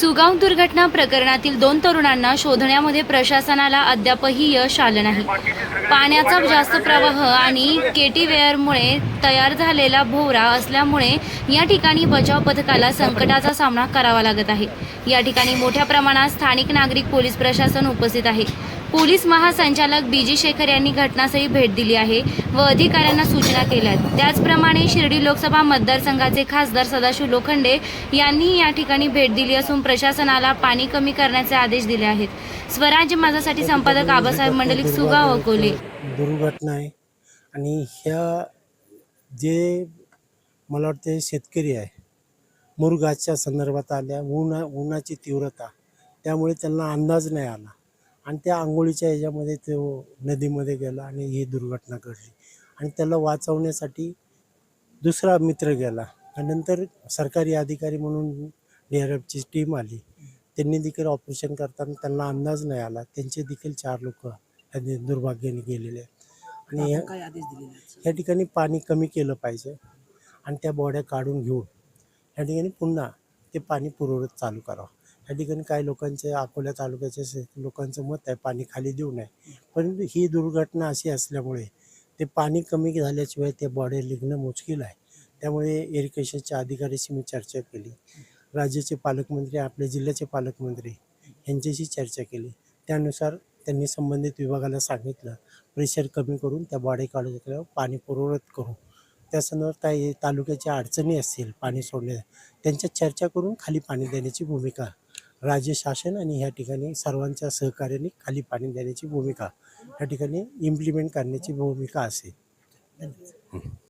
सुगाव दुर्घटना प्रकरणातील दोन तरुणांना शोधण्यामध्ये प्रशासनाला अद्यापही यश आलं नाही. पाण्याचा जास्त प्रवाह आणि केटीवेअरमुळे तयार झालेला भोवरा असल्यामुळे या ठिकाणी बचाव पथकाला संकटाचा सामना करावा लागत आहे. या ठिकाणी मोठ्या प्रमाणात स्थानिक नागरिक पोलीस प्रशासन उपस्थित आहे. पोलीस महासंचालक बी जी शेखर यांनी घटनास्थळी भेट दिली आहे व अधिकाऱ्यांना सूचना केल्या आहेत त्याचप्रमाणे शिर्डी लोकसभा मतदारसंघाचे खासदार सदाशिव लोखंडे यांनी या ठिकाणी भेट दिली असून प्रशासनाला पाणी कमी करण्याचे आदेश दिले आहेत. स्वराज्य माझासाठी संपादक आबासाहेब मंडलिक सुगाव अकोले. दुर्घटना आहे आणि ह्या जे मला वाटते शेतकरी आहे मुरगाच्या संदर्भात आल्या उन्हा उन्हाची तीव्रता त्यामुळे त्यांना अंदाज नाही आला. आणि त्या आंघोळीच्या ह्याच्यामध्ये तो नदीमध्ये गेला आणि ही दुर्घटना घडली. आणि त्याला वाचवण्यासाठी दुसरा मित्र गेला. आणि नंतर सरकारी अधिकारी म्हणून डी आर एफची टीम आली. त्यांनी देखील ऑपरेशन करताना त्यांना अंदाज नाही आला. त्यांचे देखील चार लोक दुर्भाग्याने गेलेले. आणि या ठिकाणी पाणी कमी केलं पाहिजे आणि त्या बॉड्या काढून घेऊन या ठिकाणी पुन्हा ते पाणी पुरवठा चालू करावं. या ठिकाणी काही लोकांचे अकोला तालुक्याचे लोकांचं मत आहे पाणी खाली देऊ नये. परंतु ही दुर्घटना अशी असल्यामुळे ते पाणी कमी झाल्याशिवाय ते बॉड्या लिघणं मुश्किल आहे. त्यामुळे इरिगेशनच्या अधिकाऱ्याशी मी चर्चा केली. राज्याचे पालकमंत्री आपल्या जिल्ह्याचे पालकमंत्री यांच्याशी चर्चा केली. त्यानुसार त्यांनी संबंधित विभागाला सांगितलं प्रेशर कमी करून त्या बॉडी काढू शकल्यावर पाणी पुरवठा करू. त्या संदर्भात काही तालुक्याच्या अडचणी असतील पाणी सोडण्या त्यांच्यात चर्चा करून खाली पाणी देण्याची भूमिका राज्य शासन आणि ह्या ठिकाणी सर्वांच्या सहकार्याने खाली पाणी देण्याची भूमिका या ठिकाणी इम्प्लिमेंट करण्याची भूमिका असेल.